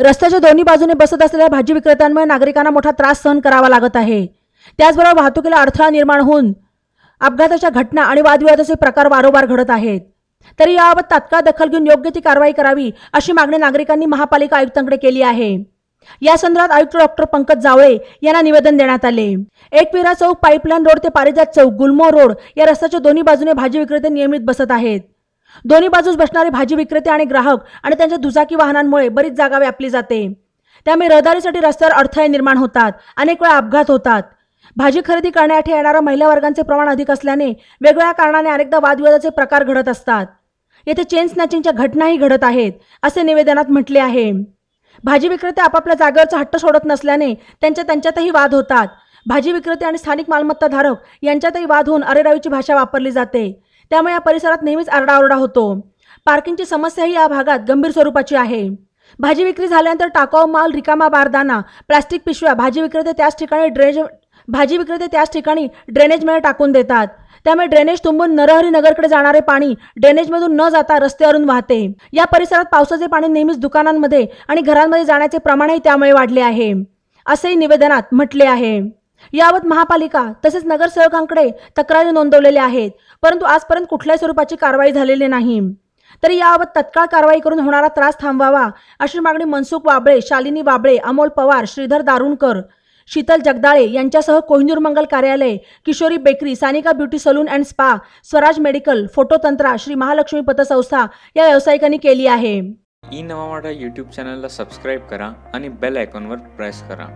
रस्त्याच्या दोन्ही बाजूने बसत असलेल्या भाजी विक्रेत्यांमुळे नागरिकांना मोठा त्रास सहन करावा लागत आहे. त्याचबरोबर वाहतुकीला अडथळा निर्माण होऊन अपघाताच्या घटना आणि वादविवादाचे प्रकार वारंवार घडत आहेत. तरी याबाबत तात्काळ दखल घेऊन योग्य ती कारवाई करावी अशी मागणी नागरिकांनी महापालिका आयुक्तांकडे केली आहे. या संदर्भात आयुक्त डॉक्टर पंकज जावळे यांना निवेदन देण्यात आले. एकविरा चौक पाईपलाईन रोड ते पारिजात चौक गुलमो रोड या रस्त्याच्या दोन्ही बाजूने भाजी विक्रेते नियमित बसत आहेत. दोन्ही बाजूस बसणारे भाजी विक्रेते आणि ग्राहक आणि त्यांच्या दुचाकी वाहनांमुळे बरीच जागा व्यापली जाते. त्यामुळे रहदारीसाठी रस्त्यावर अडथळे निर्माण होतात अनेक वेळा अपघात होतात. भाजी खरेदी करण्यासाठी येणाऱ्या महिला वर्गांचे प्रमाण अधिक असल्याने वेगवेगळ्या कारणाने अनेकदा वादविवादाचे प्रकार घडत असतात. येथे चेन स्नॅचिंगच्या घटनाही घडत आहेत असे निवेदनात म्हटले आहे. भाजी विक्रेते आपापल्या जागेवरचा हट्ट सोडत नसल्याने त्यांच्या त्यांच्यातही वाद होतात. भाजी विक्रेते आणि स्थानिक मालमत्ता धारक यांच्यातही वाद होऊन अरेरावीची भाषा वापरली जाते. त्यामुळे या परिसरात नेहमीच आरडाओरडा होतो. पार्किंगची समस्याही या भागात गंभीर स्वरूपाची आहे. भाजी विक्री झाल्यानंतर टाकाऊ माल रिकामा बारदाना प्लास्टिक पिशव्या भाजी विक्रेते त्याच ठिकाणी ड्रेनेज भाजी विक्रेते त्याच ठिकाणी ड्रेनेजमध्ये टाकून देतात. त्यामुळे ड्रेनेज तुंबून नरहरी नगरकडे जाणारे पाणी ड्रेनेजमधून न जाता रस्त्यावरून वाहते. या परिसरात पावसाचे पाणी नेहमीच दुकानांमध्ये आणि घरांमध्ये जाण्याचे प्रमाणही त्यामुळे वाढले आहे. असेही निवेदनात म्हटले आहे. याबाबत महापालिका तसेच नगरसेवकांकडे तक्रारी नोंदवलेल्या आहेत परंतु आजपर्यंत कुठल्याही स्वरूपाची कारवाई झालेली नाही. तरी याबाबत तत्काळ कारवाई करून होणारा त्रास थांबवावा अशी मागणी मनसुख वाबळे शालिनी वाबळे अमोल पवार श्रीधर दारुणकर शीतल जगदाळे यांच्यासह कोहिनूर मंगल कार्यालय Kishori bakery Sanika beauty salon and spa Swaraj medical फोटोतंत्रा Shri Mahalakshmi पतसंस्था या व्यावसायिकांनी केली आहे. ई नवा यूट्यूब चॅनलला सबस्क्राईब करा आणि बेल आयकॉनवर प्रेस करा.